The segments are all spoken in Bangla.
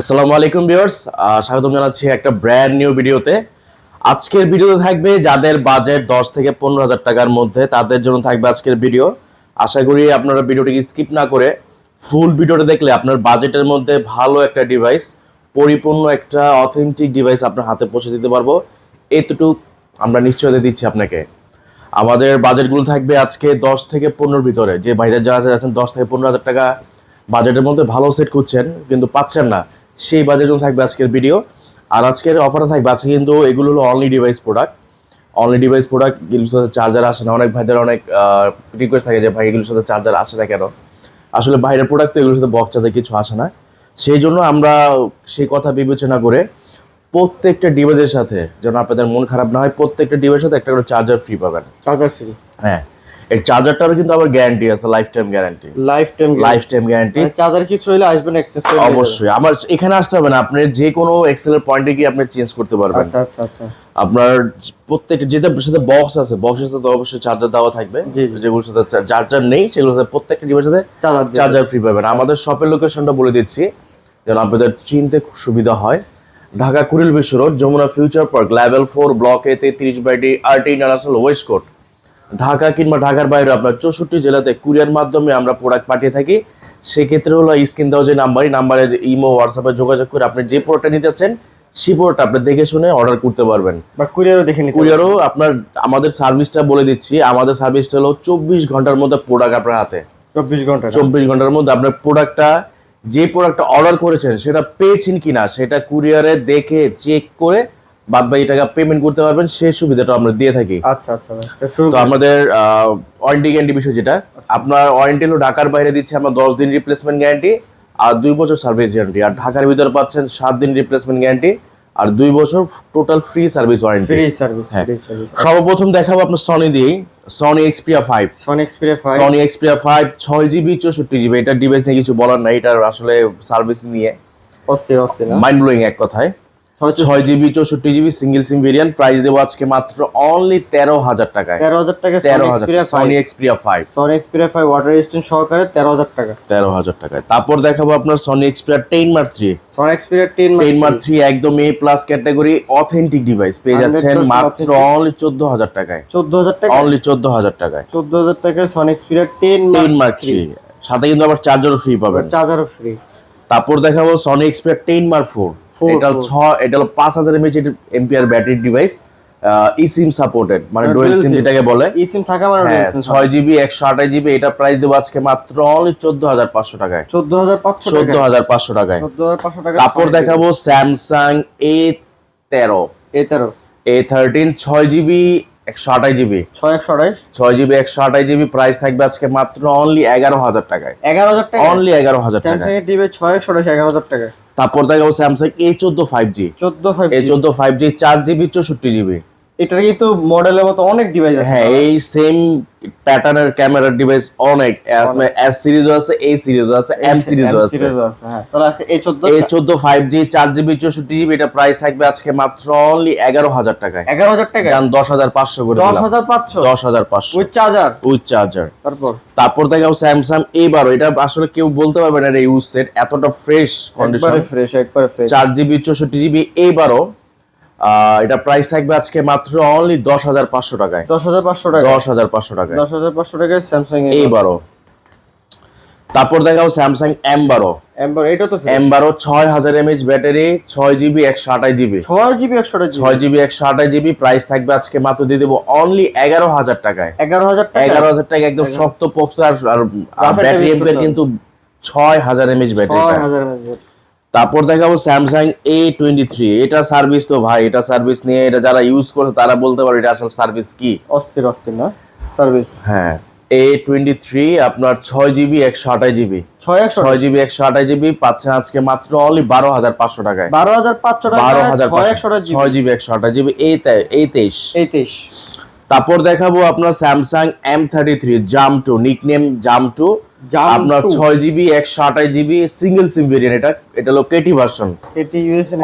আসসালামু আলাইকুম ভিউয়ার্স স্বাগতম জানাচ্ছি একটা ব্র্যান্ড নিউ ভিডিওতে আজকের ভিডিওতে থাকবে যাদের বাজেট দশ থেকে পনেরো হাজার টাকার মধ্যে, তাদের জন্য থাকবে আজকের ভিডিও আশা করি আপনারা ভিডিওটিকে স্কিপ না করে ফুল ভিডিওটা দেখলে আপনার বাজেটের মধ্যে ভালো একটা ডিভাইস পরিপূর্ণ একটা অথেন্টিক ডিভাইস আপনার হাতে পৌঁছে দিতে পারব। এতটুকু আমরা নিশ্চয়তা দিচ্ছি আপনাকে। আমাদের বাজেটগুলো থাকবে আজকে দশ থেকে পনেরোর ভিতরে। যে ভাইদের যারা আছেন, দশ থেকে পনেরো হাজার টাকা বাজেটের মধ্যে ভালো সেট করছেন কিন্তু পাচ্ছেন না। সেই বাজেটের জন্য থাকবে আজকের ভিডিও আর আজকের অফারে থাকবে আজকে কিন্তু এগুলো হলো only device product only device product এগুলোর সাথে চার্জার আসে না। অনেক ভাইদের অনেক রিকোয়েস্ট থাকে যে ভাই এগুলোর সাথে চার্জার আসে না কেন? আসলে বাইরের প্রোডাক্ট তো এগুলোর সাথে বক্স চার্জার কিছু আসে না। সেই জন্য আমরা সেই কথা বিবেচনা করে প্রত্যেকটা ডিভাইসের সাথে যেন আপনাদের মন খারাপ না হয় প্রত্যেকটা ডিভাইসের সাথে একটা করে চার্জার ফ্রি পাবেন। চার্জার ফ্রি হ্যাঁ। এই চার্জারটারও কিন্তু আবার গ্যারান্টি আছে life time guarantee life time life time guarantee charger কিছু হইলে আসবেন এক্সচেঞ্জ করে অবশ্যই। আমার এখানে আসতে হবে না আপনি যে কোনো এক্সেলের পয়েন্টে গিয়ে আপনি চেঞ্জ করতে পারবেন। আচ্ছা আচ্ছা আচ্ছা। আপনার প্রত্যেকটা যেটা সাথে বক্স আছে বক্সের সাথে অবশ্যই চার্জার দেওয়া থাকবে। যেগুলোর সাথে চার্জার নেই সেগুলোর সাথে প্রত্যেকটা ডিভাইসের সাথে চার্জার ফ্রি পাবেন। আমাদের শপের লোকেশনটা বলে দিচ্ছি যেন আপনাদের চিনতে খুব সুবিধা হয়। Dhaka Kuril Bishwa road Jamuna future park level four block A তেত্রিশ বাইটি RT international west court Dhaka কিংবা ঢাকার বাইরে আপনার চৌষট্টি জেলাতে কুরিয়ার মাধ্যমে আমরা প্রোডাক্ট পাঠিয়ে থাকি। সেক্ষেত্রে হলো স্ক্রিন দেওয়া যে নাম্বার এই নাম্বারে ইমো হোয়াটসঅ্যাপে যোগাযোগ করে আপনি যে প্রোডাক্টটা নিতে চাচ্ছেন সেই প্রোডাক্ট আপনি দেখে শুনে অর্ডার করতে পারবেন। বা কুরিয়ারও দেখে নিতে কুরিয়ারও আপনার আমাদের সার্ভিসটা বলে দিচ্ছি আমাদের সার্ভিসটা হলো চব্বিশ ঘণ্টার মধ্যে প্রোডাক্ট আপনার হাতে। চব্বিশ ঘণ্টা চব্বিশ ঘণ্টার মধ্যে আপনার প্রোডাক্টটা যে প্রোডাক্টটা অর্ডার করেছেন সেটা পেয়েছেন কিনা সেটা কুরিয়ারে দেখে চেক করে বাদ বাকি টাকা পেমেন্ট করতে পারবেন সেই সুবিধাটা আমরা দিয়ে থাকি। আচ্ছা আচ্ছা। এটা তো আমাদের ওয়ারেন্টি গ্যারান্টি বিষয় যেটা আপনার ওয়ারেন্টি হলো ঢাকার বাইরে দিচ্ছে আমরা দশ দিন রিপ্লেসমেন্ট গ্যারান্টি আর দুই বছর সার্ভিস গ্যারান্টি আর ঢাকার ভিতরে পাচ্ছেন সাত দিন রিপ্লেসমেন্ট গ্যারান্টি আর দুই বছর total free service warranty free service হ্যাঁ। ফ্রি সার্ভিস সর্বপ্রথম দেখাবো আপনার সনি দিয়ে Sony Xperia five Sony Xperia five Sony Xperia five ছয় জিবি চৌষট্টি জিবি এটা ডিভাইস নিয়ে কিছু বলার নাই এটার আসলে সার্ভিস নিয়ে। অস্থির অস্থির মাইন্ড ব্লোয়িং এক কথায়। ছয় জিবি চৌষট্টি GB single SIM variant price দেবো আজকে মাত্র অনলি তেরো হাজার টাকায়। তেরো হাজার টাকা তেরো হাজার Sony Xperia five Sony Xperia five water resistant সহকারে তেরো হাজার টাকা। তেরো হাজার টাকায়। তারপর দেখাবো আপনার Sony Xperia ten mark three Sony Xperia ten ten mark three একদম A plus category authentic device পেয়ে যাচ্ছেন মাত্র অনলি চোদ্দ হাজার টাকায়। চোদ্দ হাজার টাকা অনলি চোদ্দ হাজার টাকায়। চোদ্দ হাজার টাকা Sony Xperia ten ten mark three সাথে কিন্তু আবার চার্জারও ফ্রি পাবেন। চার্জারও ফ্রি তারপর দেখাবো Sony Xperia ten mark four এটা. ছ এটা হলো পাঁচ হাজার mAh MPR battery device e SIM supported মানে মানে ডুয়েল সিম যেটাকে বলে। ই সিম থাকা মানে হ্যাঁ ছয় জিবি একশো আঠাশ জিবি এটা প্রাইস দেবো আজকে মাত্র অনলি চোদ্দ হাজার পাঁচশো টাকায়। চোদ্দ হাজার পাঁচশো চোদ্দ হাজার পাঁচশো টাকায়। চোদ্দ হাজার পাঁচশো টাকা তারপর দেখাবো স্যামসাং এ তেরো এ তেরো এ থার্টিন ছয় জিবি একশো আঠাশ জিবি ছয় একশো আঠাইশ ছয় জিবি একশো আঠাশ জিবি প্রাইস থাকবে আজকে মাত্র অনলি এগারো হাজার টাকায়। এগারো হাজার টাকা অনলি এগারো হাজার স্যামসাং এর একশো আঠাশ এগারো হাজার টাকা তারপর দেখা দেখাবো স্যামসাং এ চোদ্দ ফাইভ জি চোদ্দ ফাইভ এ চোদ্দ ফাইভ জি চার জিবি চৌষট্টি জিবি এটার কিন্তু মডেলের মতো অনেক ডিভাইস আছে। হ্যাঁ এই সেম প্যাটার্নের ক্যামেরার ডিভাইস অনেক এস সিরিজও আছে এ সিরিজও আছে এম সিরিজও আছে। আছে হ্যাঁ। তাহলে আজকে এই এ চোদ্দ ফাইভ জি চার জিবি চৌষট্টি জিবি এটা প্রাইস থাকবে আজকে মাত্র অনলি এগারো হাজার টাকায়। এগারো হাজার টাকা যান দশ হাজার পাঁচশো করে দশ দিলাম হাজার পাঁচশো? দশ হাজার পাঁচশো। উইথ চার্জার উইথ চার্জার তারপর? তারপর দেখাও স্যামসাং এবারও এটা আসলে কেউ বলতে পারবে না এটা ইউজ সেট এতটা ফ্রেশ কন্ডিশন একবারে ফ্রেশ একবারে ফ্রেশ চার জিবি চৌষট্টি জিবি এইবারও আহ, এটা প্রাইস থাকবে আজকে মাত্র অনলি দশ হাজার পাঁচশো টাকায়। দশ হাজার পাঁচশো টাকা দশ হাজার পাঁচশো টাকায়। দশ হাজার পাঁচশো টাকায় স্যামসাং এইবারও। তারপর দেখাও স্যামসাং এম বারো এটা তো এম বারো ছয় হাজার এমএচ ব্যাটারি ছয় জিবি একশো আঠাশ জিবি। ছয় জিবি একশো ছয় জিবি একশো আঠাশ জিবি প্রাইস থাকবে আজকে মাত্র দিয়ে দেবো অনলি এগারো হাজার টাকায়। এগারো হাজার টাকা এগারো হাজার টাকা একদম শক্ত পোক্ত আর ব্যাটারি. কিন্তু ছয় হাজার এমএচ ব্যাটারি। তারপর দেখাবো স্যামসাং এ টোয়েন্টি থ্রি এটা সার্ভিস তো ভাই এটা সার্ভিস নিয়ে এটা যারা ইউজ করছে তারা বলতে পারে এটা আসলে সার্ভিস কি। অস্থির অস্থির না? সার্ভিস হ্যাঁ এ টোয়েন্টি থ্রি আপনার ছয় জিবি একশো আঠাশ জিবি ছয় জিবি একশো আঠাশ জিবি পাচ্ছেন আজকে মাত্র অনলি বারো হাজার পাঁচশো টাকায়। বারো হাজার পাঁচশো টাকা বারো হাজার ছয় জিবি একশো আঠাশ জিবি এই এই তেইশ। এই তেইশ। তারপর দেখাবো আপনার স্যামসাং এম থার্টি থ্রি জাম টু নিকনেম জাম টু আপনার ছয় জিবি একশো আঠাশ জিবি সিঙ্গেল সিম ভেরিয়েন্ট এটা এটা হলো কেটি ভার্সন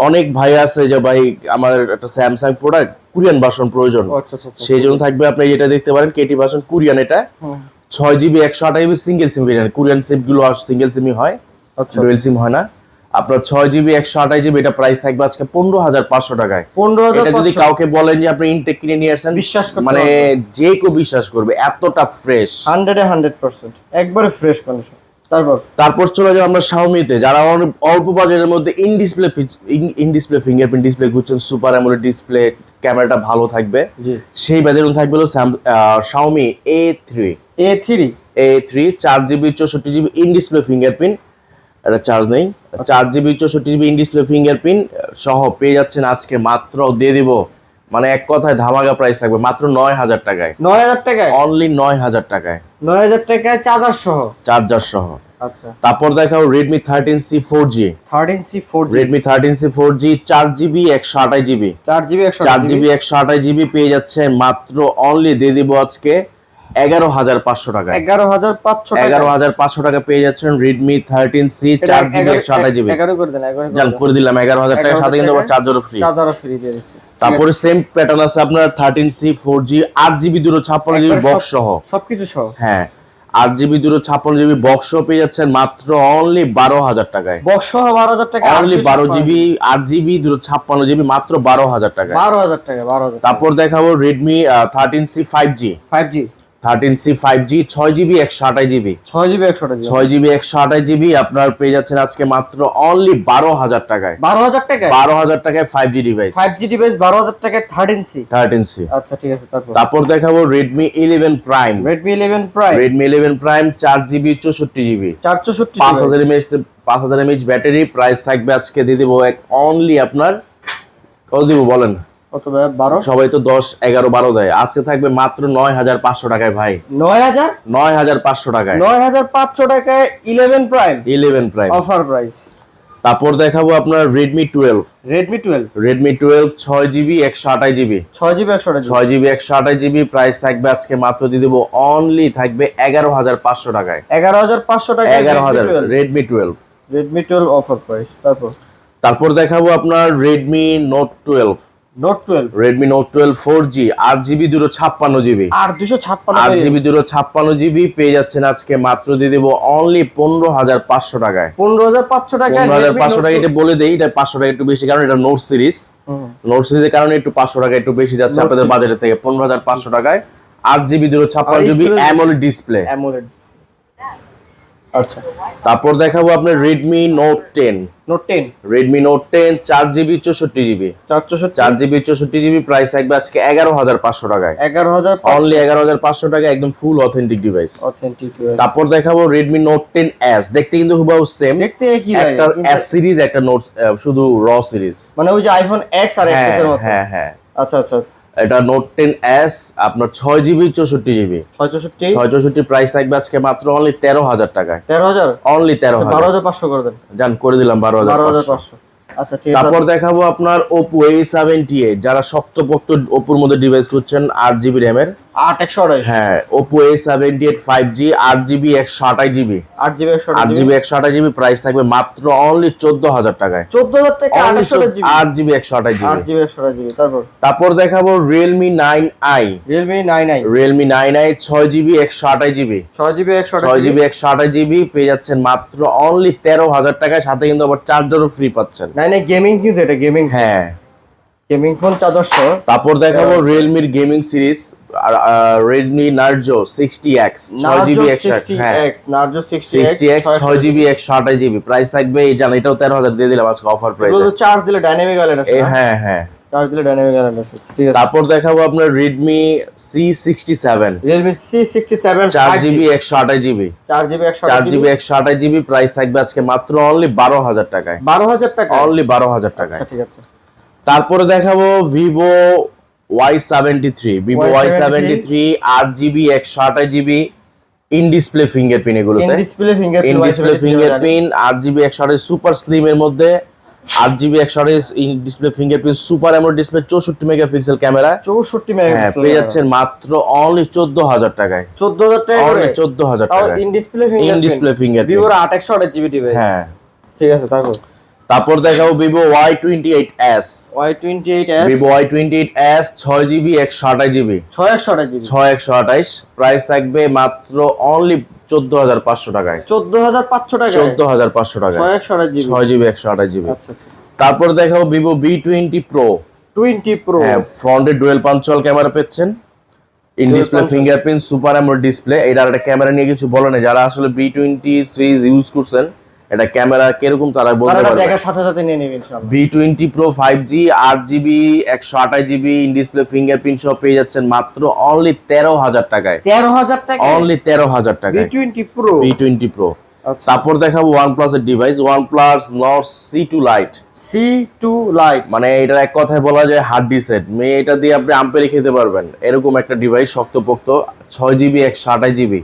অনেক ভাই আছে যে ভাই আমার একটা স্যামসাং প্রোডাক্ট কোরিয়ান ভার্সন প্রয়োজন। আচ্ছা আচ্ছা আচ্ছা সেই জন্য থাকবে আপনি যেটা দেখতে পারেন কেটি ভার্সন কোরিয়ান এটা। ছয় জিবি একশো আঠাশ GB single SIM variant Korean সিমগুলো single সিমই হয়। ডুয়েল সিম হয় না। আপনার ছয় জিবি একশো আঠাশ জিবি এটা প্রাইস থাকবে আজকে পনেরো হাজার পাঁচশো টাকায়। পনেরো হাজার যদি কাউকে বলেন যে আপনি ইনটেক কিনে নিয়ে আসেন বিশ্বাস মানে যে কেউ বিশ্বাস করবে এতটা ফ্রেশ হান্ড্রেডে হান্ড্রেড পার্সেন্ট একবারে ফ্রেশ কন্ডিশন তারপর? তারপর চলে যাব আমরা শাওমিতে যারা অল্প বাজারের মধ্যে in display in display fingerprint display খুঁজছেন সুপার অ্যামোলেড ডিসপ্লে ক্যামেরাটা ভালো থাকবে। সেই ব্যাটারি থাকবে হলো Xiaomi A three A three A three চার জিবি চৌষট্টি জিবি ইন ডিসপ্লে ফিঙ্গারপ্রিন্ট এটা চার্জ নেই। চার জিবি চৌষট্টি জিবি ইন ডিসপ্লে ফিঙ্গারপ্রিন্ট সহ পেয়ে যাচ্ছেন আজকে মাত্র দিয়ে দিব। মানে এক কথায় ধামাকা প্রাইস থাকবে মাত্র নয় হাজার টাকায়। নয় হাজার টাকায়? অনলি নয় হাজার টাকায়। নয় হাজার টাকায় চার্জার সহ? চার্জার সহ। আচ্ছা। তারপর দেখাও Redmi thirteen C four G thirteen C four Redmi thirteen C four G চার জিবি একশো আঠাশ জিবি চার জিবি চার জিবি একশো আঠাশ জিবি পেয়ে যাচ্ছে মাত্র অনলি দিয়ে দিব আজকে এগারো হাজার পাঁচশো টাকায় এগারো হাজার পাঁচশো এগারো হাজার পাঁচশো টাকা পেয়ে যাচ্ছেন রেডমি থার্টিন সি চার জিবি একশো আঠাশ জিবি করে দিলাম এগারো হাজার টাকার সাথে কিন্তু আবার চার্জারও ফ্রি চার্জারও ফ্রি দিয়ে তারপরে সেম প্যাটার্ন আছে আপনার থার্টিন সি ফোর জি আট জিবি দুটো ছাপ্পান্ন জিবি বক্স সহ। সবকিছু সহ। হ্যাঁ আট জিবি দুটো ছাপ্পান্ন জিবি বক্স পেয়ে যাচ্ছেন মাত্র অনলি বারো হাজার টাকায়। বক্স বারো হাজার টাকা অনলি বারো জিবি আট জিবি দুটো ছাপ্পান্ন জিবি মাত্র বারো হাজার টাকায়। বারো হাজার টাকা বারো হাজার তারপর দেখাবো Redmi thirteen C five G five G thirteen C five G ছয় জিবি একশো আঠাশ জিবি ছয় জিবি একশো টাকা ছয় জিবি একশো আঠাশ জিবি আপনার পেয়ে যাচ্ছেন আজকে মাত্র অনলি বারো হাজার টাকায়। বারো হাজার টাকায়? বারো হাজার টাকায় five G device five G device বারো হাজার টাকায় থার্টিন সি থার্টিন সি আচ্ছা ঠিক আছে তারপর? তারপর দেখাবো Redmi eleven prime Redmi eleven prime Redmi eleven prime চার জিবি চৌষট্টি জিবি চার চৌষট্টি পাঁচ হাজার এমএইচ পাঁচ হাজার এমএইচ ব্যাটারি প্রাইস থাকবে আজকে দিয়ে দিব এক অনলি আপনার কত দিব বলেন? কত ভাই বারো? সবাই তো দশ এগারো বারো দেয়। আজকে থাকবে মাত্র নয় হাজার পাঁচশো টাকায় ভাই। নয় হাজার নয় হাজার পাঁচশো টাকায়। নয় হাজার পাঁচশো টাকায় eleven prime eleven prime offer price তারপর দেখাবো আপনার Redmi twelve Redmi twelve Redmi twelve ছয় জিবি একশো আঠাশ জিবি ছয় জিবি একশো টাকা ছয় জিবি একশো আঠাশ জিবি প্রাইস থাকবে আজকে মাত্র দিয়ে দেবো অনলি থাকবে এগারো হাজার পাঁচশো টাকায়। এগারো হাজার পাঁচশো টাকা এগারো হাজার Redmi twelve Redmi twelve offer price তারপর? তারপর দেখাবো আপনার Redmi note twelve note twelve Redmi note twelve four G আট জিবি দুটো ছাপ্পান্ন জিবি আর দুশো ছাপ্পান্ন আট জিবি দুটো ছাপ্পান্ন জিবি পেয়ে যাচ্ছেন আজকে মাত্র দিয়ে দেবো অনলি পনেরো হাজার পাঁচশো টাকায়। পনেরো হাজার পাঁচশো টাকা পনেরো হাজার পাঁচশো টাকা এটা বলে দেই এটা পাঁচশো টাকা একটু বেশি কারণ এটা নোট সিরিজ নোট সিরিজের কারণে একটু পাঁচশো টাকা একটু বেশি যাচ্ছে আপনাদের। বাজারের থেকে পনেরো হাজার পাঁচশো টাকায় আট জিবি দুটো ছাপ্পান্ন জিবি অ্যামোলেড ডিসপ্লে আচ্ছা। তারপর দেখাবো আপনার Redmi note ten note ten Redmi note ten চার জিবি চৌষট্টি জিবি চার চৌষট্টি। চার জিবি চৌষট্টি জিবি প্রাইস থাকবে আজকে এগারো হাজার পাঁচশো টাকায়। এগারো হাজার অনলি এগারো হাজার পাঁচশো টাকা একদম ফুল অথেন্টিক ডিভাইস অথেন্টিক তারপর দেখাবো রেডমি নোট টেন এস দেখতে কিন্তু হুবাহু সেম দেখতে কি একটা এস সিরিজ একটা নোট শুধু র সিরিজ মানে ওই যে আইফোন এক্স আর এক্সের মতো। হ্যাঁ হ্যাঁ। আচ্ছা আচ্ছা। এটা নোট টেন এস আপনার ছয় জিবি চৌষট্টি জিবি ছয় চৌষট্টি? প্রাইস থাকবে আজকে মাত্র অনলি তেরো হাজার টাকায়। তেরো হাজার? অনলি তেরো আচ্ছা, বারো হাজার পাঁচশো করে দেন। জান করে দিলাম বারো হাজার পাঁচশো। আচ্ছা তারপর দেখাবো আপনার ওপো এ সেভেন্টি এইট যারা শক্তপোক্ত ওপোর মধ্যে ডিভাইস করছেন আট জিবি র্যামের হ্যাঁ Oppo A seventy eight five G আট জিবি একশো আঠাশ জিবি আট জিবি একশো আট জিবি একশো আঠাশ জিবি প্রাইস থাকবে মাত্র অনলি চোদ্দ হাজার টাকায় চোদ্দ হাজার থেকে আট Only একশো জিবি আট জিবি একশো আঠাশ জিবি জিবি একশো জিবি তারপর তারপর দেখাবো Realme nine i Realme nine nine Realme nine i ছয় জিবি একশো আঠাশ জিবি ছয় জিবি একশো ছয় জিবি একশো আঠাশ জিবি পেয়ে যাচ্ছেন মাত্র অনলি তেরো হাজার টাকায় সাথে কিন্তু আবার চার্জারও ফ্রি পাচ্ছেন নাইন গেমিং কিন্তু এটা গেমিং হ্যাঁ গেমিং ফোন তারপর দেখাবো রিয়েলমির gaming series Redmi Narzo sixty X ছয় জিবি একশো সিক্সটি নার্জো এক্স ছয় জিবি একশো আঠাশ জিবি প্রাইস থাকবে এই জান এটাও তেরো হাজার দিয়ে দিলাম আজকে অফার প্রাইস চার্জ দিলে ডাইনামিক হ্যাঁ হ্যাঁ। চার্জ দিলে ডাইনামিক ঠিক আছে। তারপর দেখাবো আপনার Redmi C sixty seven Realme C sixty seven চার জিবি একশো আঠাশ জিবি চার জিবি একশো চার জিবি একশো আঠাশ জিবি প্রাইস থাকবে আজকে মাত্র অনলি বারো হাজার টাকায়। বারো হাজার টাকা অনলি বারো হাজার টাকায়। আচ্ছা ঠিক আছে। তারপরে দেখাবো Vivo Y seventy three Vivo Y seventy three. আট জিবি একশো আঠাশ GB in display fingerprint in এগুলোতে display fingerprint in display fingerprint আট জিবি একশো আঠাশ সুপার স্লিমের মধ্যে। আট জিবি একশো আঠাশ in display fingerprint super AMOLED display চৌষট্টি মেগাপিক্সেল ক্যামেরা চৌষট্টি হ্যাঁ মেগাপিক্সেল পেয়ে যাচ্ছেন মাত্র অনলি চোদ্দ হাজার টাকায়। চোদ্দ হাজার টাকা চোদ্দ হাজার টাকায়। In display in display fingerprint ভিভোর আট একশো আঠাশ জিবি ডিভাইস হ্যাঁ। ঠিক আছে তারপর। তারপর দেখাবো Vivo Y twenty eight S Y twenty eight S Vivo Y twenty eight S ছয় জিবি একশো আঠাশ জিবি। ছয় একশো আঠাশ জিবি। ছয় একশো আঠাইশ প্রাইস থাকবে মাত্র অনলি চোদ্দ হাজার পাঁচশো টাকায়। চোদ্দ হাজার পাঁচশো টাকা চোদ্দ হাজার পাঁচশো টাকায়। ছয় একশো আঠাশ জিবি। ছয় জিবি একশো আঠাশ জিবি। আচ্ছা আচ্ছা। তারপর দেখাবো Vivo V twenty pro twenty pro হ্যাঁ ফ্রন্টে ডুয়েল পাঞ্চুয়াল camera পেচ্ছেন in display fingerprint super AMOLED display এটার একটা ক্যামেরা নিয়ে কিছু বলে না যারা আসলে বি টোয়েন্টি সিরিজ ইউজ করছেন এটা ক্যামেরা কীরকম তারা বলতে পারবে? দেখার সাথে সাথে নিয়ে নেবেন ইনশাআল্লাহ। V twenty pro five G আট জিবি একশো আঠাশ জিবি ইন ডিসপ্লে ফিঙ্গারপ্রিন্ট সহ পেয়ে যাচ্ছেন মাত্র অনলি তেরো হাজার টাকায়। তেরো হাজার টাকা অনলি তেরো হাজার বি টাকায় twenty pro V twenty pro আচ্ছা। তারপর দেখাবো ওয়ান প্লাসের device C two lite C two lite মানে এটার এক কথায় বলা যায় হার্ড ডিসেট মেয়ে এটা দিয়ে আপনি আম্পেরি খেতে পারবেন। এরকম একটা ডিভাইস শক্তপোক্ত ছয় জিবি একশো আঠাশ জিবি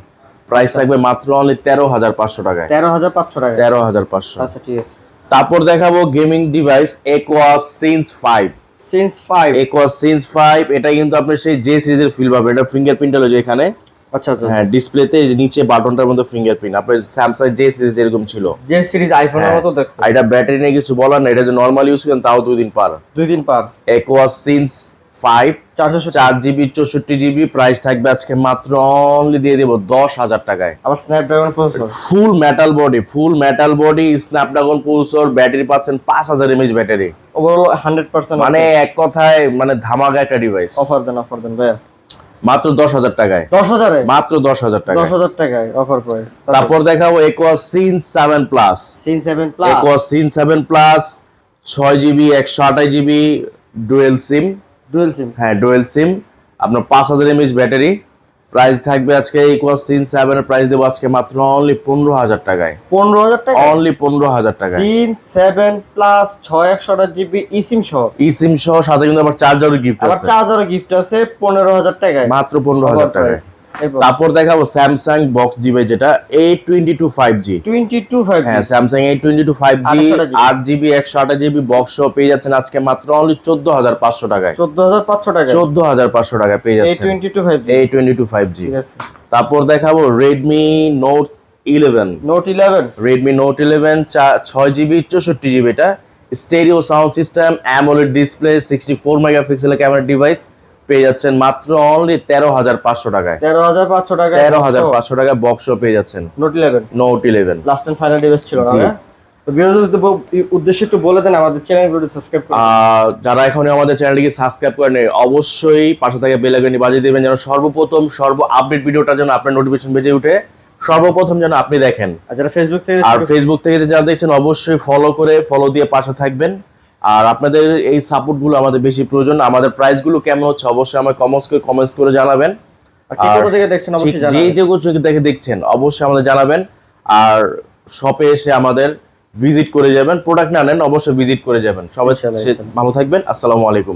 প্রাইস থাকবে মাত্র অনলি তেরো হাজার পাঁচশো টাকায়। তেরো হাজার পাঁচশো টাকা তেরো হাজার পাঁচশো। আচ্ছা ঠিক আছে। তারপর দেখাবো gaming device Aquos sense five sense five Aquos sense five এটা কিন্তু আপনি সেই যে সিরিজের ফিল পাবেন। এটা ফিঙ্গারপ্রিন্ট হলো যে এখানে। আচ্ছা আচ্ছা। হ্যাঁ ডিসপ্লেতে নিচে বাটনটার মধ্যে ফিঙ্গারপ্রিন্ট আপনার স্যামসাং যে সিরিজ এরকম ছিল। যে সিরিজ আইফোনের। মতো দেখো এটা ব্যাটারি নিয়ে কিছু বলার না এটা যে নর্মাল ইউজ করেন তাও দুই দিন পার। দুই দিন পার। একোয়াস সিন্স ফাইভ চারশো চার জিবি চৌষট্টি জিবি প্রাইস থাকবে আজকে মাত্র অনলি দিয়ে দেবো দশ হাজার টাকায়। আবার Snapdragon full metal body full metal body Snapdragon processor battery পাচ্ছেন পাঁচ হাজার mAh battery overall hundred percent মানে এক কথায় মানে ধামাকা একটা ডিভাইস অফার দেন অফার দেন ভাইয়া। মাত্র দশ হাজার টাকায়। দশ হাজারে? মাত্র দশ হাজার টাকায়। দশ হাজার টাকায় অফার প্রাইস তারপর? দেখাবো Aquos sense seven plus sense seven plus Aquos sense seven plus ছয় জিবি একশো আঠাশ GB dual SIM dual SIM হ্যাঁ ডুয়েল সিম আপনার পাঁচ হাজার এমএইচ ব্যাটারি। প্রাইস থাকবে আজকে ইকুয়াস সিন সেভেনের প্রাইস দেবো আজকে মাত্র অনলি পনেরো হাজার টাকায়। পনেরো হাজার টাকা অনলি পনেরো হাজার টাকা সিন সেভেন প্লাস ছয় একশো আট জিবি ইসিম সিম সহ? ইসিম সিম সহ সাথে কিন্তু আবার চার্জারও গিফট আছে। চার্জারও গিফট আছে পনেরো হাজার টাকায়। মাত্র পনেরো হাজার টাকায়। তারপর দেখাবো স্যামসাং বক্স ডিভাইস যেটা A twenty two five G twenty two five হ্যাঁ Samsung A twenty two five G আট জিবি একশো আঠাশ জিবি বক্স সহ পেয়ে যাচ্ছেন আজকে মাত্র অনলি চোদ্দ হাজার পাঁচশো টাকায়। চোদ্দ হাজার পাঁচশো টাকা চোদ্দ হাজার পাঁচশো টাকায় পেয়ে যাচ্ছেন। Twenty two five A twenty two five G তারপর দেখাবো Redmi note eleven note eleven Redmi note eleven ছয় জিবি চৌষট্টি জিবি এটা। Stereo sound system AMOLED display sixty four মেগাপিক্সেলের ক্যামেরা ডিভাইস পেয়ে যাচ্ছেন মাত্র অনলি তেরো হাজার পাঁচশো টাকায়। তেরো হাজার পাঁচশো টাকা তেরো হাজার পাঁচশো টাকায় বক্স পেয়ে যাচ্ছেন। Note eleven note eleven last and final device ছিল না। হ্যাঁ? উদ্দেশ্যে একটু বলে দেন আমাদের চ্যানেলগুলো সাবস্ক্রাইব যারা এখন আমাদের চ্যানেলটিকে সাবস্ক্রাইব করেন অবশ্যই পাশে থেকে বেল আইকনটি বাজিয়ে দিবেন যেন সর্বপ্রথম সর্ব আপডেট ভিডিওটা যেন আপনার নোটিফিকেশন বেজে উঠে সর্বপ্রথম যেন আপনি দেখেন। আর যারা ফেসবুক থেকে আর ফেসবুক থেকে যারা দেখছেন অবশ্যই ফলো করে ফলো দিয়ে পাশে থাকবেন। আর আপনাদের এই সাপোর্টগুলো আমাদের বেশি প্রয়োজন। আমাদের প্রাইসগুলো কেমন হচ্ছে অবশ্যই আমার কমেন্টস করে কমেন্টস করে জানাবেন। যে যেগুলো দেখে দেখছেন অবশ্যই আমাদের জানাবেন। আর শপে এসে আমাদের ভিজিট করে যাবেন। প্রোডাক্ট না নেন অবশ্যই ভিজিট করে যাবেন। সবাই ভালো থাকবেন। আসসালামু আলাইকুম।